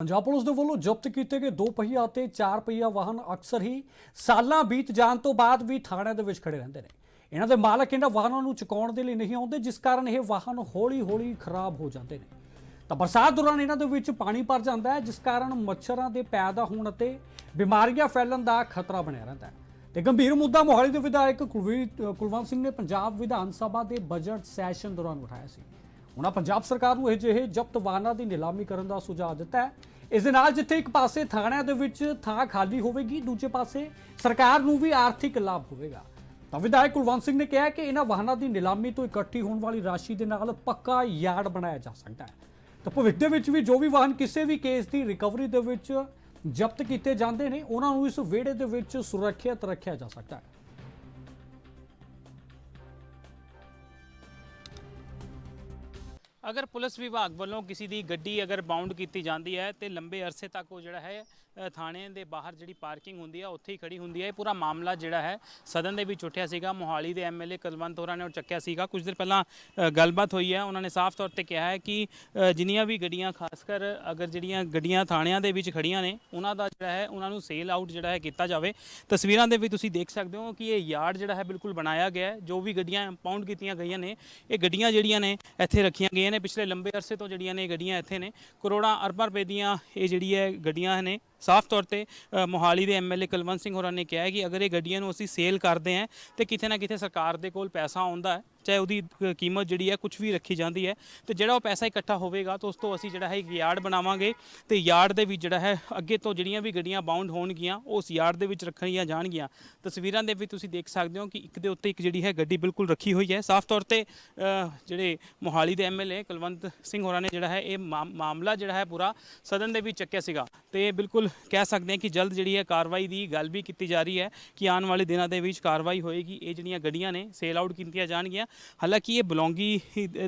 Punjab police ਦੇ ਵੱਲੋਂ ਜ਼ਬਤ ਕੀਤੇ ਗਏ ਦੋ ਪਹੀਆ ਅਤੇ ਚਾਰ ਪਹੀਆ ਵਾਹਨ ਅਕਸਰ ਹੀ ਸਾਲਾਂ ਬੀਤ ਜਾਣ ਤੋਂ ਬਾਅਦ ਵੀ ਥਾਣਿਆਂ ਦੇ ਵਿੱਚ ਖੜੇ ਰਹਿੰਦੇ ਨੇ। ਇਹਨਾਂ ਦੇ ਮਾਲਕ ਇਹਨਾਂ ਵਾਹਨਾਂ ਨੂੰ ਚੁਕਾਉਣ ਦੇ ਲਈ ਨਹੀਂ ਆਉਂਦੇ, ਜਿਸ ਕਾਰਨ ਇਹ ਵਾਹਨ ਹੌਲੀ-ਹੌਲੀ ਖਰਾਬ ਹੋ ਜਾਂਦੇ ਨੇ। ਤਾਂ ਬਰਸਾਤ ਦੌਰਾਨ ਇਹਨਾਂ ਦੇ ਵਿੱਚ ਪਾਣੀ ਭਰ ਜਾਂਦਾ ਹੈ, ਜਿਸ ਕਾਰਨ ਮੱਛਰਾਂ ਦੇ ਪੈਦਾ ਹੋਣ ਅਤੇ ਬਿਮਾਰੀਆਂ ਫੈਲਣ ਦਾ ਖਤਰਾ ਬਣਿਆ ਰਹਿੰਦਾ ਹੈ। ਤੇ ਗੰਭੀਰ ਮੁੱਦਾ ਮੋਹਾਲੀ ਦੇ ਵਿਧਾਇਕ ਕੁਲਵੀਰ ਕੁਲਵੰਤ ਸਿੰਘ ਨੇ ਪੰਜਾਬ ਵਿਧਾਨ ਸਭਾ ਦੇ ਬਜਟ ਸੈਸ਼ਨ ਦੌਰਾਨ ਉਠਾਇਆ ਸੀ। ਉਹਨਾਂ ਪੰਜਾਬ ਸਰਕਾਰ ਨੂੰ ਅਜਿਹੇ ਜ਼ਬਤ ਵਾਹਨਾਂ ਦੀ ਨਿਲਾਮੀ ਕਰਨ ਦਾ ਸੁਝਾਅ ਦਿੱਤਾ ਹੈ। ਇਸ ਦੇ ਨਾਲ ਜਿੱਥੇ ਇੱਕ ਪਾਸੇ ਥਾਣਿਆਂ ਦੇ ਵਿੱਚ ਥਾਂ ਖਾਲੀ ਹੋਵੇਗੀ, ਦੂਜੇ ਪਾਸੇ ਸਰਕਾਰ ਨੂੰ ਵੀ ਆਰਥਿਕ ਲਾਭ ਹੋਵੇਗਾ। ਤਾਂ ਵਿਧਾਇਕ ਕੁਲਵੰਤ ਸਿੰਘ ਨੇ ਕਿਹਾ ਕਿ ਇਹਨਾਂ ਵਾਹਨਾਂ ਦੀ ਨਿਲਾਮੀ ਤੋਂ ਇਕੱਠੀ ਹੋਣ ਵਾਲੀ ਰਾਸ਼ੀ ਦੇ ਨਾਲ ਪੱਕਾ ਯਾਰਡ ਬਣਾਇਆ ਜਾ ਸਕਦਾ ਹੈ। ਤਾਂ ਭਵਿੱਖ ਦੇ ਵਿੱਚ ਵੀ ਜੋ ਵੀ ਵਾਹਨ ਕਿਸੇ ਵੀ ਕੇਸ ਦੀ ਰਿਕਵਰੀ ਦੇ ਵਿੱਚ ਜ਼ਬਤ ਕੀਤੇ ਜਾਂਦੇ ਨੇ, ਉਹਨਾਂ ਨੂੰ ਇਸ ਵਿਹੜੇ ਦੇ ਵਿੱਚ ਸੁਰੱਖਿਅਤ ਰੱਖਿਆ ਜਾ ਸਕਦਾ ਹੈ। ਅਗਰ ਪੁਲਿਸ ਵਿਭਾਗ ਵੱਲੋਂ ਕਿਸੇ ਦੀ ਗੱਡੀ ਅਗਰ ਬਾਉਂਡ ਕੀਤੀ ਜਾਂਦੀ ਹੈ ਤੇ ਲੰਬੇ ਅਰਸੇ ਤੱਕ ਉਹ ਜਿਹੜਾ ਹੈ ਥਾਣੇ ਦੇ ਬਾਹਰ ਜਿਹੜੀ ਪਾਰਕਿੰਗ ਹੁੰਦੀ ਹੈ ਉੱਥੇ ਹੀ ਖੜੀ ਹੁੰਦੀ ਹੈ ਇਹ ਪੂਰਾ ਮਾਮਲਾ ਜਿਹੜਾ ਹੈ, ਸਦਨ ਦੇ ਵਿੱਚ ਉੱਠਿਆ ਸੀਗਾ। ਮੋਹਾਲੀ ਦੇ ਐਮਐਲਏ ਕਲਵੰਤ ਹੋਰਾਂ ਨੇ ਉਹ ਚੱਕਿਆ ਸੀਗਾ। ਕੁਝ ਦਿਨ ਪਹਿਲਾਂ ਗੱਲਬਾਤ ਹੋਈ ਹੈ। ਉਹਨਾਂ ਨੇ ਸਾਫ਼ ਤੌਰ ਤੇ ਕਿਹਾ ਹੈ ਕਿ ਜਿੰਨੀਆਂ ਵੀ ਗੱਡੀਆਂ ਖਾਸ ਕਰ ਅਗਰ ਜਿਹੜੀਆਂ ਗੱਡੀਆਂ ਥਾਣਿਆਂ ਦੇ ਵਿੱਚ ਖੜੀਆਂ ਨੇ, ਉਹਨਾਂ ਦਾ ਜਿਹੜਾ ਹੈ, ਉਹਨਾਂ ਨੂੰ ਸੇਲ ਆਊਟ ਜਿਹੜਾ ਹੈ ਕੀਤਾ ਜਾਵੇ। ਤਸਵੀਰਾਂ ਦੇ ਵਿੱਚ ਤੁਸੀਂ ਦੇਖ ਸਕਦੇ ਹੋ ਕਿ ਇਹ ਯਾਰਡ ਜਿਹੜਾ ਹੈ, ਬਿਲਕੁਲ ਬਣਾਇਆ ਗਿਆ ਹੈ। ਜੋ ਵੀ ਗੱਡੀਆਂ ਇੰਪਾਊਂਡ ਕੀਤੀਆਂ ਗਈਆਂ ਨੇ, ਇਹ ਗੱਡੀਆਂ ਜਿਹੜੀਆਂ ਨੇ, ਇੱਥੇ ਰੱਖੀਆਂ ਗਈਆਂ ਨੇ। ਪਿਛਲੇ ਲੰਬੇ ਅਰਸੇ ਤੋਂ ਜਿਹੜੀਆਂ ਨੇ ਗੱਡੀਆਂ ਇੱਥੇ ਨੇ ਕਰੋੜਾਂ ਅਰਬਾਂ ਰੁਪਏ ਦੀਆਂ ਇਹ ਜਿਹੜੀ ਹੈ ਗੱਡੀਆਂ ਨੇ ਸਾਫ਼ ਤੌਰ ਤੇ ਅ, ਮੋਹਾਲੀ ਦੇ ਐਮਐਲਏ ਕੁਲਵੰਤ ਸਿੰਘ ਹੋਰਾਂ ਨੇ ਕਿਹਾ ਹੈ ਕਿ ਅਗਰ ਇਹ ਗੱਡੀਆਂ ਨੂੰ ਅਸੀਂ ਸੇਲ ਕਰਦੇ ਹਾਂ ਤੇ ਕਿਤੇ ਨਾ ਕਿਤੇ ਸਰਕਾਰ ਦੇ ਕੋਲ ਪੈਸਾ ਆਉਂਦਾ ਹੈ ਚਾਹੇ ਉਹਦੀ ਅ, ਕੀਮਤ ਜਿਹੜੀ ਹੈ ਕੁਝ ਵੀ ਰੱਖੀ ਜਾਂਦੀ ਹੈ ਤੇ ਜਿਹੜਾ ਉਹ ਪੈਸਾ ਇਕੱਠਾ ਹੋਵੇਗਾ ਤਾਂ ਉਸ ਤੋਂ ਅਸੀਂ ਜਿਹੜਾ ਹੈ ਇੱਕ ਯਾਰਡ ਬਣਾਵਾਂਗੇ ਤੇ ਯਾਰਡ ਦੇ ਵਿੱਚ ਜਿਹੜਾ ਹੈ ਅੱਗੇ ਤੋਂ ਜਿਹੜੀਆਂ ਵੀ ਗੱਡੀਆਂ ਬਾਉਂਡ ਹੋਣਗੀਆਂ ਉਹ ਉਸ ਯਾਰਡ ਦੇ ਵਿੱਚ ਰੱਖਣੀਆਂ ਜਾਣਗੀਆਂ। ਤਸਵੀਰਾਂ ਦੇ ਵਿੱਚ ਤੁਸੀਂ ਦੇਖ ਸਕਦੇ ਹੋ ਕਿ ਇੱਕ ਦੇ ਉੱਤੇ ਇੱਕ ਜਿਹੜੀ ਹੈ ਗੱਡੀ ਬਿਲਕੁਲ ਰੱਖੀ ਹੋਈ ਹੈ। ਸਾਫ਼ ਤੌਰ ਤੇ ਅ, ਜਿਹੜੇ ਮੋਹਾਲੀ ਦੇ ਐਮਐਲਏ ਕੁਲਵੰਤ ਸਿੰਘ ਹੋਰਾਂ ਨੇ ਜਿਹੜਾ ਹੈ ਇਹ ਮਾਮ- ਮਾਮਲਾ ਜਿਹੜਾ ਹੈ ਪੂਰਾ ਸਦਨ ਦੇ ਵਿੱਚ ਚੱਕਿਆ ਸੀਗਾ ਤੇ ਬਿਲਕੁਲ ਕਹਿ ਸਕਦੇ ਹਾਂ ਕਿ ਜਲਦ ਜਿਹੜੀ ਹੈ ਕਾਰਵਾਈ ਦੀ ਗੱਲ ਵੀ ਕੀਤੀ ਜਾ ਰਹੀ ਹੈ ਕਿ ਆਉਣ ਵਾਲੇ ਦਿਨਾਂ ਦੇ ਵਿੱਚ ਕਾਰਵਾਈ ਹੋਏਗੀ। ਇਹ ਜਿਹੜੀਆਂ ਗੱਡੀਆਂ ਨੇ ਸੇਲ ਆਊਟ ਕੀਤੀਆਂ ਜਾਣਗੀਆਂ। ਹਾਲਾਂਕਿ ਇਹ ਬਲੌਂਗੀ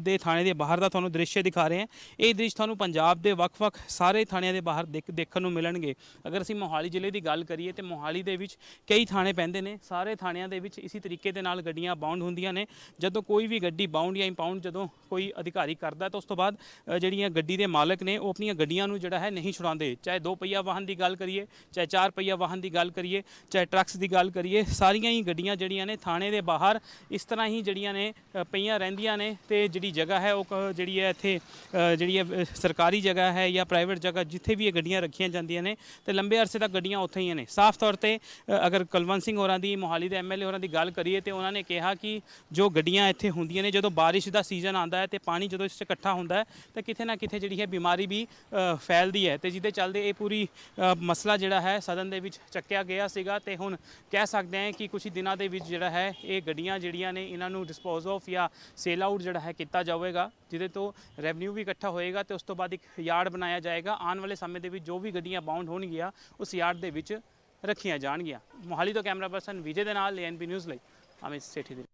ਦੇ ਥਾਣੇ ਦੇ ਬਾਹਰ ਦਾ ਤੁਹਾਨੂੰ ਦ੍ਰਿਸ਼ ਦਿਖਾ ਰਹੇ ਹਾਂ। ਇਹ ਦ੍ਰਿਸ਼ ਤੁਹਾਨੂੰ ਪੰਜਾਬ ਦੇ ਵੱਖ-ਵੱਖ ਸਾਰੇ ਥਾਣਿਆਂ ਦੇ ਬਾਹਰ ਦੇਖਣ ਨੂੰ ਮਿਲਣਗੇ। ਅਗਰ ਅਸੀਂ ਮੋਹਾਲੀ ਜ਼ਿਲ੍ਹੇ ਦੀ ਗੱਲ ਕਰੀਏ ਤੇ ਮੋਹਾਲੀ ਦੇ ਵਿੱਚ ਕਈ ਥਾਣੇ ਪੈਂਦੇ ਨੇ। ਸਾਰੇ ਥਾਣਿਆਂ ਦੇ ਵਿੱਚ ਇਸੇ ਤਰੀਕੇ ਦੇ ਨਾਲ ਗੱਡੀਆਂ ਬਾਉਂਡ ਹੁੰਦੀਆਂ ਨੇ। ਜਦੋਂ ਕੋਈ ਵੀ ਗੱਡੀ ਬਾਉਂਡ ਜਾਂ ਇੰਪਾਊਂਡ ਜਦੋਂ ਕੋਈ ਅਧਿਕਾਰੀ ਕਰਦਾ ਤਾਂ ਉਸ ਤੋਂ ਬਾਅਦ ਜਿਹੜੀਆਂ ਗੱਡੀ ਦੇ ਮਾਲਕ ਨੇ, ਉਹ ਆਪਣੀਆਂ ਗੱਡੀਆਂ ਨੂੰ ਜਿਹੜਾ ਹੈ ਨਹੀਂ ਛੁਡਾਉਂਦੇ। ਚਾਹੇ ਦੋ ਪਹੀਆ ਵਾਹਨ ਦੀ ਗੱਲ ਕਰੀਏ ਚਾਹੇ ਚਾਰ ਪਹੀਆ ਵਾਹਨ ਦੀ ਗੱਲ ਕਰੀਏ ਚਾਹੇ ਟਰੱਕਸ ਦੀ ਗੱਲ ਕਰੀਏ ਸਾਰੀਆਂ ਹੀ ਗੱਡੀਆਂ ਜਿਹੜੀਆਂ ਨੇ ਥਾਣੇ ਦੇ ਬਾਹਰ ਇਸ ਤਰ੍ਹਾਂ ਹੀ ਜਿਹੜੀਆਂ ਨੇ ਅ, ਪਈਆਂ ਰਹਿੰਦੀਆਂ ਨੇ ਤੇ ਜਿਹੜੀ ਜਗ੍ਹਾ ਹੈ ਉਹ ਕ- ਜਿਹੜੀ ਹੈ ਇੱਥੇ ਅ, ਜਿਹੜੀ ਹੈ ਅ, ਸਰਕਾਰੀ ਜਗ੍ਹਾ ਹੈ ਜਾਂ ਪ੍ਰਾਈਵੇਟ ਜਗ੍ਹਾ ਜਿੱਥੇ ਵੀ ਇਹ ਗੱਡੀਆਂ ਰੱਖੀਆਂ ਜਾਂਦੀਆਂ ਨੇ ਤੇ ਲੰਬੇ ਅਰਸੇ ਤੱਕ ਗੱਡੀਆਂ ਉੱਥੇ ਹੀ ਨੇ। ਸਾਫ਼ ਤੌਰ ਤੇ ਅ, ਅਗਰ ਕੁਲਵੰਤ ਸਿੰਘ ਹੋਰਾਂ ਦੀ ਮੋਹਾਲੀ ਦੇ ਐਮਐਲਏ ਹੋਰਾਂ ਦੀ ਗੱਲ ਕਰੀਏ ਤੇ ਉਹਨਾਂ ਨੇ ਕਿਹਾ ਕਿ ਜੋ ਗੱਡੀਆਂ ਇੱਥੇ ਹੁੰਦੀਆਂ ਨੇ ਜਦੋਂ ਬਾਰਿਸ਼ ਦਾ ਸੀਜ਼ਨ ਆਉਂਦਾ ਹੈ ਤੇ ਪਾਣੀ ਜਦੋਂ ਇਸ 'ਚ ਇਕੱਠਾ ਹੁੰਦਾ ਹੈ ਤਾਂ ਕਿਤੇ ਨਾ ਕਿਤੇ ਜਿਹੜੀ ਹੈ ਬਿਮਾਰੀ ਵੀ ਅ, ਫੈਲਦੀ ਹੈ ਤੇ ਜਿਹਦੇ ਚੱਲਦੇ ਇਹ ਪੂਰੀ ਅ, ਮਸਲਾ ਜਿਹੜਾ ਹੈ ਸਦਨ ਦੇ ਵਿੱਚ ਚੱਕਿਆ ਗਿਆ ਸੀਗਾ ਤੇ ਹੁਣ ਕਹਿ ਸਕਦੇ ਹਾਂ ਕਿ ਕੁਝ ਦਿਨਾਂ ਦੇ ਵਿੱਚ ਜਿਹੜਾ ਹੈ ਇਹ ਗੱਡੀਆਂ ਜਿਹੜੀਆਂ ਨੇ ਇਹਨਾਂ ਨੂੰ ਡਿਸਪੋਜ਼ ਆਫ ਜਾਂ ਸੇਲ ਆਊਟ ਜਿਹੜਾ ਹੈ ਕੀਤਾ ਜਾਵੇਗਾ, ਜਿਹਦੇ ਤੋਂ ਰੈਵਨਿਊ ਵੀ ਇਕੱਠਾ ਹੋਏਗਾ ਤੇ ਉਸ ਤੋਂ ਬਾਅਦ ਇੱਕ ਯਾਰਡ ਬਣਾਇਆ ਜਾਏਗਾ। ਆਉਣ ਵਾਲੇ ਸਮੇਂ ਦੇ ਵਿੱਚ ਜੋ ਵੀ ਗੱਡੀਆਂ ਬਾਉਂਡ ਹੋਣਗੀਆਂ, ਉਸ ਯਾਰਡ ਦੇ ਵਿੱਚ ਰੱਖੀਆਂ ਜਾਣਗੀਆਂ। ਮੋਹਾਲੀ ਤੋਂ ਕੈਮਰਾ ਪਰਸਨ ਵਿਜੇ ਦੇ ਨਾਲ ਐਨਪੀ ਨਿਊਜ਼ ਲਈ, ਅਮਿਤ ਸੇਠੀ ਦੇ